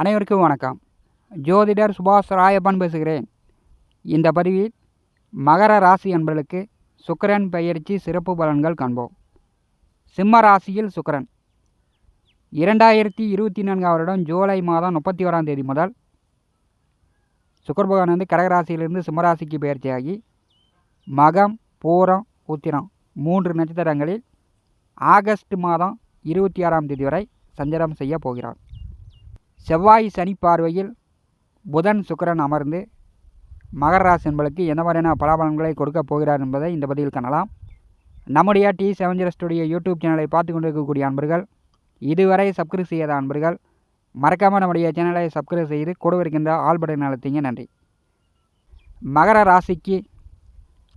அனைவருக்கும் வணக்கம். ஜோதிடர் சுபாஷ் ராயப்பன் பேசுகிறேன். இந்த பதிவில் மகர ராசி என்பர்களுக்கு சுக்கரன் பெயர்ச்சி சிறப்பு பலன்கள் காண்போம். சிம்ம ராசியில் சுக்கரன். இரண்டாயிரத்தி இருபத்தி நான்காம் வருடம் ஜூலை மாதம் முப்பத்தி ஓராம் தேதி முதல் சுக்கர பகவான் வந்து கடகராசியிலிருந்து சிம்மராசிக்கு பயிற்சியாகி மகம் பூரம் உத்திரம் மூன்று நட்சத்திரங்களில் ஆகஸ்ட் மாதம் இருபத்தி ஆறாம் தேதி வரை சஞ்சாரம் செய்ய போகிறார். செவ்வாய் சனி பார்வையில் புதன் சுக்கரன் அமர்ந்து மகர ராசி என்பதற்கு எந்த மாதிரியான பலாபலன்களை கொடுக்கப் போகிறார் என்பதை இந்த பதிவில் காணலாம். நம்முடைய T seven zero studio YouTube சேனலை பார்த்து கொண்டிருக்கக்கூடிய அன்பர்கள் இதுவரை சப்ஸ்கிரைப் செய்யாத அன்பர்கள் மறக்காமல் நம்முடைய சேனலை சப்ஸ்கிரைப் செய்து கூட இருக்கின்ற ஆல் பட்டன் அழுத்திங்க. நன்றி. மகர ராசிக்கு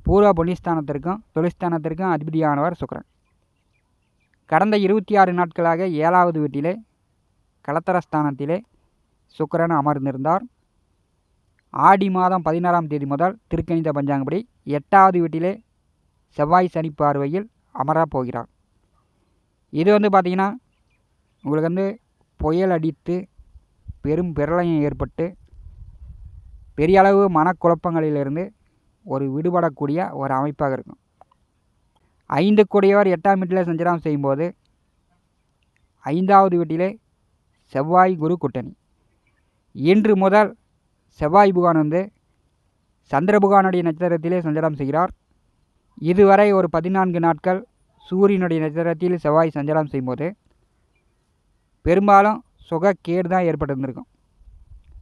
பூர்வ புண்ணியஸ்தானத்திற்கும் தொழிற்ஸ்தானத்திற்கும் அதிபதியானவர் சுக்கரன். கடந்த இருபத்தி ஆறு நாட்களாக ஏழாவது வீட்டிலே கலத்தரஸ்தானத்திலே சுக்கிரன் அமர்ந்திருந்தார். ஆடி மாதம் பதினாறாம் தேதி முதல் திருக்கணித பஞ்சாங்கப்படி எட்டாவது வீட்டிலே செவ்வாய் சனி பார்வையில் அமரப் போகிறார். இது வந்து பார்த்திங்கன்னா உங்களுக்கு வந்து புயல் அடித்து பெரும் பிரளயம் ஏற்பட்டு பெரிய அளவு மனக்குழப்பங்களிலிருந்து ஒரு விடுபடக்கூடிய ஒரு அமைப்பாக இருக்கும். ஐந்து கூடியவர் எட்டாம் வீட்டில் சஞ்சாரம் செய்யும்போது ஐந்தாவது வீட்டிலே செவ்வாய் குரு கூட்டணி. இன்று முதல் செவ்வாய் புகான் வந்து சந்திரபுகானுடைய நட்சத்திரத்திலே சஞ்சாரம் செய்கிறார். இதுவரை ஒரு பதினான்கு நாட்கள் சூரியனுடைய நட்சத்திரத்தில் செவ்வாய் சஞ்சாரம் செய்யும்போது பெரும்பாலும் சுகக்கேடு தான் ஏற்பட்டிருந்திருக்கும்.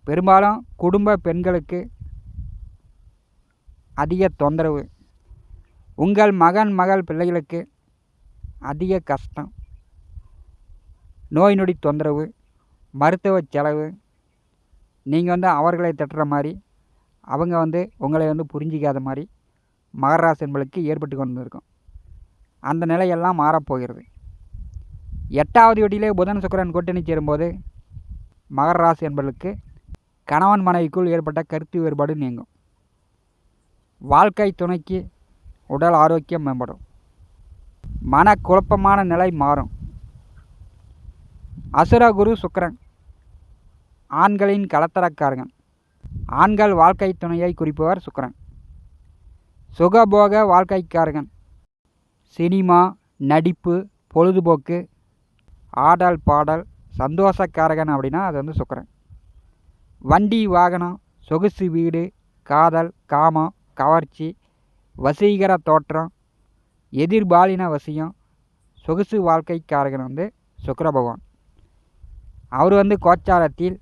பெரும்பாலும் குடும்ப பெண்களுக்கு அதிக தொந்தரவு உங்கள் மகன் மகள் பிள்ளைகளுக்கு அதிக கஷ்டம் நோய் நொடி தொந்தரவு மருத்துவ செலவு நீங்கள் வந்து அவர்களை தட்டுற மாதிரி அவங்க வந்து உங்களை வந்து புரிஞ்சிக்காத மாதிரி மகராசன்களுக்கு ஏற்பட்டு கொண்டு இருக்கும் அந்த நிலையெல்லாம் மாறப்போகிறது. எட்டாவது வீட்டிலே புதன் சுக்கரன் கூட்டணி சேரும்போது மகர ராசி என்பவர்களுக்கு கணவன் மனைவிக்குள் ஏற்பட்ட கருத்து வேறுபாடு நீங்கும். வாழ்க்கை துணைக்கு உடல் ஆரோக்கியம் மேம்படும். மன குழப்பமான நிலை மாறும். அசுரகுரு சுக்கரன் ஆண்களின் கலத்தரக்காரகன் ஆண்கள் வாழ்க்கை துணையை குறிப்பவர் சுக்கரன். சுகபோக வாழ்க்கைக்காரகன் சினிமா நடிப்பு பொழுதுபோக்கு ஆடல் பாடல் சந்தோஷக்காரகன் அப்படின்னா அது வந்து சுக்கரன். வண்டி வாகனம் சொகுசு வீடு காதல் காமம் கவர்ச்சி வசீகர தோற்றம் எதிர்பாலின வசியம் சொகுசு வாழ்க்கைக்காரகன் வந்து சுக்கர பகவான். அவர் வந்து கோச்சாரத்தில்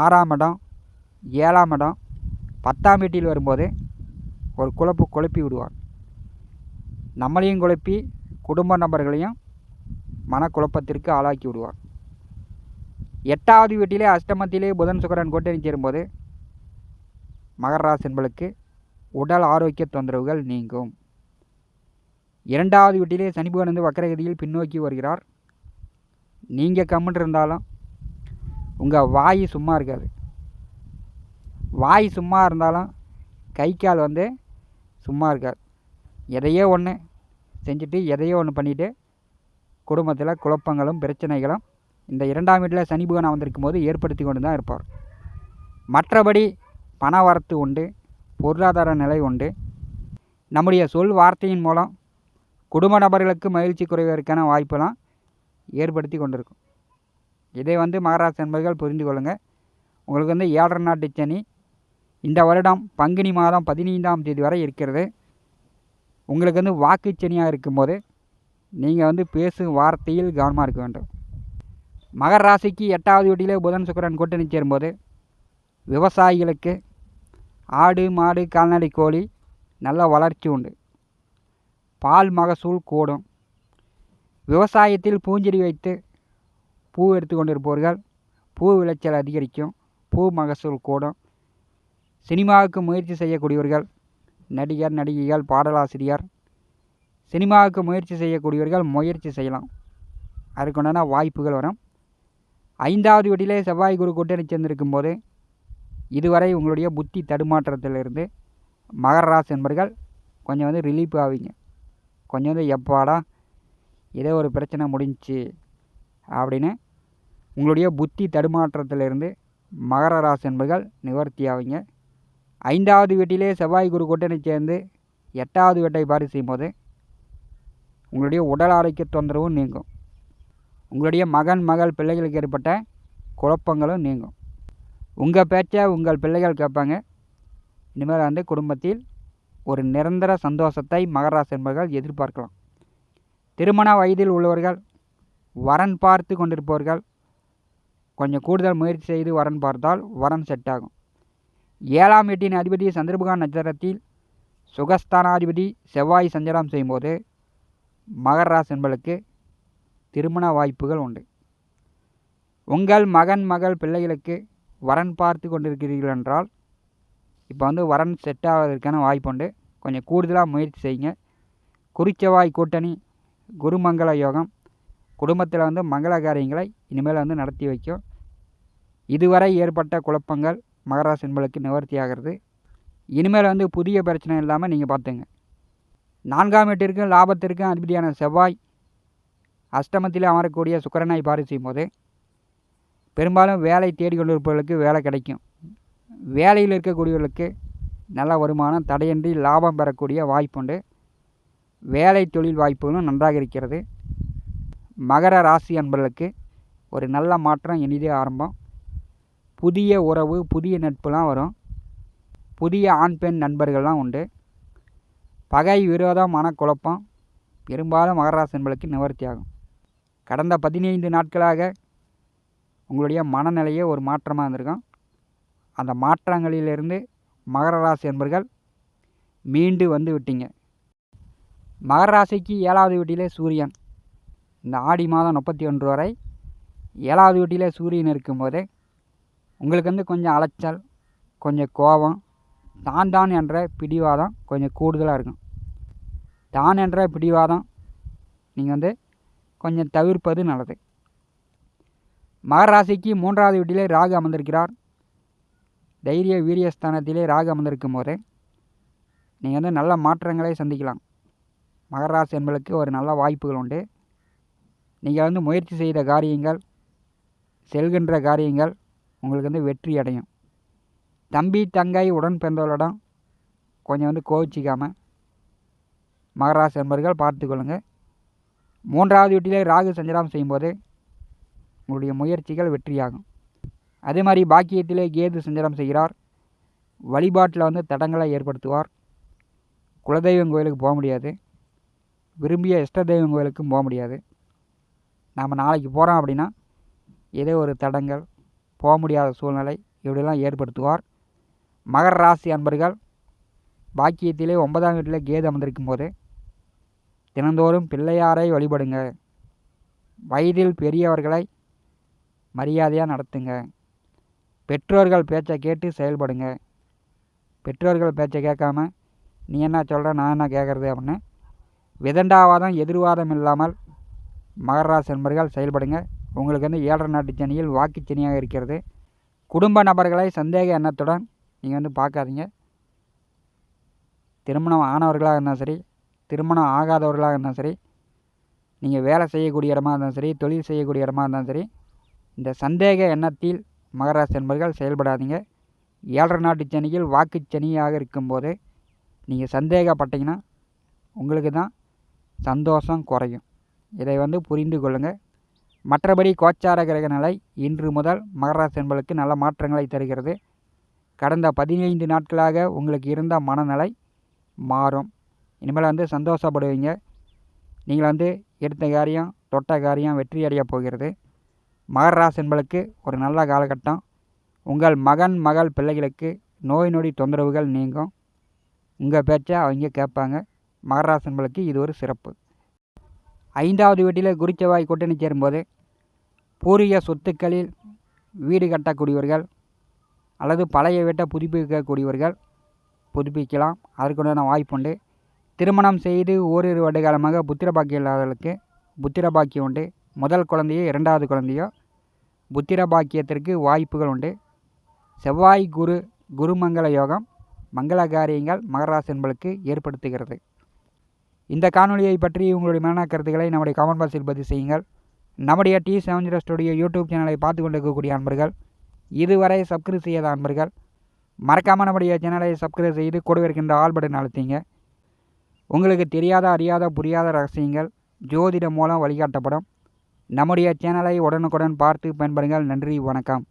ஆறாம் இடம் ஏழாம் இடம் பத்தாம் வீட்டில் வரும்போது ஒரு குழப்பு குழப்பி விடுவார். நம்மளையும் குழப்பி குடும்ப நபர்களையும் மனக்குழப்பத்திற்கு ஆளாக்கி விடுவார். எட்டாவது வீட்டிலே அஷ்டமத்திலே புதன் சுக்கரன் கூட்டணி சேரும்போது மகர என்பளுக்கு உடல் ஆரோக்கிய தொந்தரவுகள் நீங்கும். இரண்டாவது வீட்டிலே சனி புகன் வந்து வக்கரகதியில் பின்னோக்கி வருகிறார். நீங்கள் கம்முன்னு இருந்தாலும் உங்கள் வாய் சும்மா இருக்காது. வாய் சும்மா இருந்தாலும் கை கால் வந்து சும்மா இருக்காது. எதையோ ஒன்று செஞ்சுட்டு எதையோ ஒன்று பண்ணிவிட்டு குடும்பத்தில் குழப்பங்களும் பிரச்சனைகளும் இந்த இரண்டாம் வீட்டில் சனி புகன் வந்திருக்கும் போது ஏற்படுத்தி கொண்டு தான் இருப்பார். மற்றபடி பண வரத்து உண்டு பொருளாதார நிலை உண்டு. நம்முடைய சொல் வார்த்தையின் மூலம் குடும்ப நபர்களுக்கு மகிழ்ச்சி குறைவதற்கான வாய்ப்பெல்லாம் ஏற்படுத்தி கொண்டிருக்கும். இதை வந்து மகராசி என்பர்கள் புரிந்து கொள்ளுங்கள் உங்களுக்கு வந்து ஏழரை நாட்டு சனி. இந்த வருடம் பங்குனி மாதம் பதினைந்தாம் தேதி வரை இருக்கிறது. உங்களுக்கு வந்து வாக்கு சனியாக இருக்கும்போது நீங்கள் வந்து பேசும் வார்த்தையில் கவனமாக இருக்க வேண்டும். மகர ராசிக்கு எட்டாவது வீட்டிலே புதன் சுக்கரன் கூட்டணி சேரும்போது விவசாயிகளுக்கு ஆடு மாடு கால்நடை கோழி நல்ல வளர்ச்சி உண்டு. பால் மகசூல் கூடும். விவசாயத்தில் பூஞ்செடி வைத்து பூ எடுத்து கொண்டிருப்பவர்கள் பூ விளைச்சல் அதிகரிக்கும் பூ மகசூல் கூடும். சினிமாவுக்கு முயற்சி செய்யக்கூடியவர்கள் நடிகர் நடிகைகள் பாடலாசிரியர் சினிமாவுக்கு முயற்சி செய்யக்கூடியவர்கள் முயற்சி செய்யலாம். அதுக்குண்டான வாய்ப்புகள் வரும். ஐந்தாவது வீட்டிலே செவ்வாய் குரு கூட்டணி சேர்ந்திருக்கும் போது இதுவரை உங்களுடைய புத்தி தடுமாற்றத்திலிருந்து மகர ராசி என்பர்கள் கொஞ்சம் வந்து ரிலீஃப் ஆவீங்க. கொஞ்சம் வந்து எப்பாடா ஏதோ ஒரு பிரச்சனை முடிஞ்சு அப்படின்னு உங்களுடைய புத்தி தடுமாற்றத்திலிருந்து மகர ராசி என்பர்கள் நிவர்த்தி ஆவீங்க. ஐந்தாவது வீட்டிலே செவ்வாய் குரு கூட்டணி சேர்ந்து எட்டாவது வீட்டை பாரி செய்யும்போது உங்களுடைய உடல் ஆரோக்கிய தொந்தரவும் நீங்கும். உங்களுடைய மகன் மகள் பிள்ளைகளுக்கு ஏற்பட்ட குழப்பங்களும் நீங்கும். உங்கள் பேச்சை உங்கள் பிள்ளைகள் கேட்பாங்க. இனிமேல் வந்து குடும்பத்தில் ஒரு நிரந்தர சந்தோஷத்தை மகராசி என்பர்கள் எதிர்பார்க்கலாம். திருமண வயதில் உள்ளவர்கள் வரன் பார்த்து கொண்டிருப்பவர்கள் கொஞ்சம் கூடுதல் முயற்சி செய்து வரன் பார்த்தால் வரன் செட் ஆகும். ஏழாம் எட்டின் அதிபதி சந்திரபகான் நட்சத்திரத்தில் சுகஸ்தானாதிபதி செவ்வாய் சஞ்சாரம் செய்யும்போது மகர ராசி என்பளுக்கு திருமண வாய்ப்புகள் உண்டு. உங்கள் மகன் மகள் பிள்ளைகளுக்கு வரன் பார்த்து கொண்டிருக்கிறீர்கள் என்றால் இப்போ வந்து வரன் செட் ஆவதற்கான வாய்ப்பு உண்டு. கொஞ்சம் கூடுதலாக முயற்சி செய்யுங்க. குறிச்சவாய் கூட்டணி குருமங்கள யோகம் குடும்பத்தில் வந்து மங்கள காரியங்களை இனிமேல் வந்து நடத்தி வைக்கும். இதுவரை ஏற்பட்ட குழப்பங்கள் மகராசி என்பளுக்கு நிவர்த்தி ஆகிறது இனிமேல் வந்து புதிய பிரச்சனை இல்லாமல் நீங்கள் பார்த்துங்க. நான்காம் வீட்டிற்கும் லாபத்திற்கும் அதிபதியான செவ்வாய் அஷ்டமத்தில் அமரக்கூடிய சுக்கரனாய் பாரி செய்யும் போது பெரும்பாலும் வேலை தேடி கொண்டிருப்பவர்களுக்கு வேலை கிடைக்கும். வேலையில் இருக்கக்கூடியவர்களுக்கு நல்ல வருமானம் தடையின்றி லாபம் பெறக்கூடிய வாய்ப்புண்டு. வேலை தொழில் வாய்ப்புகளும் நன்றாக இருக்கிறது. மகர ராசி அன்பர்களுக்கு ஒரு நல்ல மாற்றம் இனிதே ஆரம்பம். புதிய உறவு புதிய நட்புலாம் வரும். புதிய ஆண் பெண் நண்பர்கள்லாம் உண்டு. பகை விரோதம் மனக்குழப்பம் பெரும்பாலும் மகராசி என்பளுக்கு நிவர்த்தி ஆகும். கடந்த பதினைந்து நாட்களாக உங்களுடைய மனநிலையே ஒரு மாற்றமாக இருந்திருக்கும். அந்த மாற்றங்களிலிருந்து மகர ராசி என்பர்கள் மீண்டு வந்து விட்டீங்க. மகர ராசிக்கு ஏழாவது வீட்டிலே சூரியன். இந்த ஆடி மாதம் முப்பத்தி ஒன்று வரை ஏழாவது வீட்டிலே சூரியன் இருக்கும்போது உங்களுக்கு வந்து கொஞ்சம் அலைச்சல் கொஞ்சம் கோபம் தான் தான் என்ற பிடிவாதம் கொஞ்சம் கூடுதலாக இருக்கும். தான் என்ற பிடிவாதம் நீங்கள் வந்து கொஞ்சம் தவிர்ப்பது நல்லது. மகர ராசிக்கு மூன்றாவது வீட்டிலே ராகு அமர்ந்திருக்கிறார். தைரிய வீரியஸ்தானத்திலே ராகு அமர்ந்திருக்கும் போது நீங்கள் வந்து நல்ல மாற்றங்களை சந்திக்கலாம். மகர ராசி என்பதற்கு ஒரு நல்ல வாய்ப்புகள் உண்டு. நீங்கள் வந்து முயற்சி செய்த காரியங்கள் செல்கின்ற காரியங்கள் உங்களுக்கு வந்து வெற்றி அடையும். தம்பி தங்கை உடன் பிறந்தவர்களிடம் கொஞ்சம் வந்து கோவிச்சிக்காமல் மகராசி என்பர்கள் பார்த்துக்கொள்ளுங்கள் மூன்றாவது வீட்டிலே ராகு சஞ்சலம் செய்யும்போது உங்களுடைய முயற்சிகள் வெற்றியாகும். அதே மாதிரி பாக்கியத்திலே கேது சஞ்சலம் செய்கிறார். வழிபாட்டில் வந்து தடங்களை ஏற்படுத்துவார். குலதெய்வம் கோயிலுக்கு போக முடியாது. விரும்பிய இஷ்ட தெய்வம் கோயிலுக்கும் போக முடியாது. நாம் நாளைக்கு போகிறோம் அப்படின்னா ஏதோ ஒரு தடங்கள் போக முடியாத சூழ்நிலை இப்படிலாம் ஏற்படுத்துவார். மகர ராசி அன்பர்கள் பாக்கியத்திலே ஒன்பதாம் வீட்டில் கேது அமர்ந்திருக்கும் போது தினந்தோறும் பிள்ளையாரை வழிபடுங்க. வயதில் பெரியவர்களை மரியாதையாக நடத்துங்க. பெற்றோர்கள் பேச்சை கேட்டு செயல்படுங்க. பெற்றோர்கள் பேச்சை கேட்காம நீ என்ன சொல்கிற நான் என்ன கேட்குறது? அப்படின்னு விதண்டாவாதம் எதிர்வாதம் இல்லாமல் மகராசி என்பர்கள் செயல்படுங்க. உங்களுக்கு வந்து ஏழரை நாட்டு சனியில் வாக்கு சனியாக இருக்கிறது. குடும்ப நபர்களை சந்தேக எண்ணத்துடன் நீங்கள் வந்து பார்க்காதீங்க. திருமணம் ஆனவர்களாக இருந்தாலும் சரி திருமணம் ஆகாதவர்களாக இருந்தாலும் சரி நீங்கள் வேலை செய்யக்கூடிய இடமா இருந்தாலும் சரி தொழில் செய்யக்கூடிய இடமா இருந்தாலும் சரி இந்த சந்தேக எண்ணத்தில் மகராசி என்பர்கள் செயல்படாதீங்க. ஏழரை நாட்டு சனியில் வாக்கு சனியாக இருக்கும்போது நீங்கள் சந்தேகப்பட்டீங்கன்னா உங்களுக்கு தான் சந்தோஷம் குறையும். இதை வந்து புரிந்து கொள்ளுங்கள் மற்றபடி கோச்சார கிரக நிலை இன்று முதல் மகராசி என்பளுக்கு நல்ல மாற்றங்களை தருகிறது. கடந்த பதினைந்து நாட்களாக உங்களுக்கு இருந்த மனநிலை மாறும். இனிமேல் வந்து சந்தோஷப்படுவீங்க. நீங்கள் வந்து எடுத்த காரியம் தொட்ட காரியம் வெற்றி அடைய போகிறது. மகர ராசி என்பளுக்கு ஒரு நல்ல காலகட்டம். உங்கள் மகன் மகள் பிள்ளைகளுக்கு நோய் நொடி தொந்தரவுகள் நீங்கும். உங்கள் பேச்சை அவங்க கேட்பாங்க. மகர ராசி என்பளுக்கு இது ஒரு சிறப்பு. ஐந்தாவது வீட்டில் குறிச்சவாய் கூட்டணி சேரும்போது பூர்வீக சொத்துக்களில் வீடு கட்டக்கூடியவர்கள் அல்லது பழைய வீட்டை புதுப்பிக்கக்கூடியவர்கள் புதுப்பிக்கலாம். அதற்குண்டான வாய்ப்புண்டு திருமணம் செய்து ஓரிரு வருடகாலமாக புத்திர பாக்கியம் இல்லாதவர்களுக்கு புத்திர பாக்கியம் உண்டு. முதல் குழந்தையோ இரண்டாவது குழந்தையோ புத்திர பாக்கியத்திற்கு வாய்ப்புகள் உண்டு. செவ்வாய் குரு குருமங்கள யோகம் மங்கள காரியங்கள் மகராசி ஏற்படுத்துகிறது. இந்த காணொலியை பற்றி உங்களுடைய மன கருத்துக்களை நம்முடைய கமெண்ட் பாக்ஸில் பதிவு செய்யுங்கள். நம்முடைய T seven zero studio YouTube சேனலை பார்த்து கொண்டிருக்கக்கூடிய அன்பர்கள் இதுவரை சப்ஸ்கிரைப் செய்யாத அன்பர்கள் மறக்காமல் நம்முடைய சேனலை சப்ஸ்கிரைப் செய்து கூட இருக்கின்ற ஆல் பட்டன் அழுத்திங்க. உங்களுக்கு தெரியாத அறியாத புரியாத ரகசியங்கள் ஜோதிடம் மூலம் வழிகாட்டப்படும். நம்முடைய சேனலை உடனுக்குடன் பார்த்து பயன்படுங்கள் நன்றி வணக்கம்.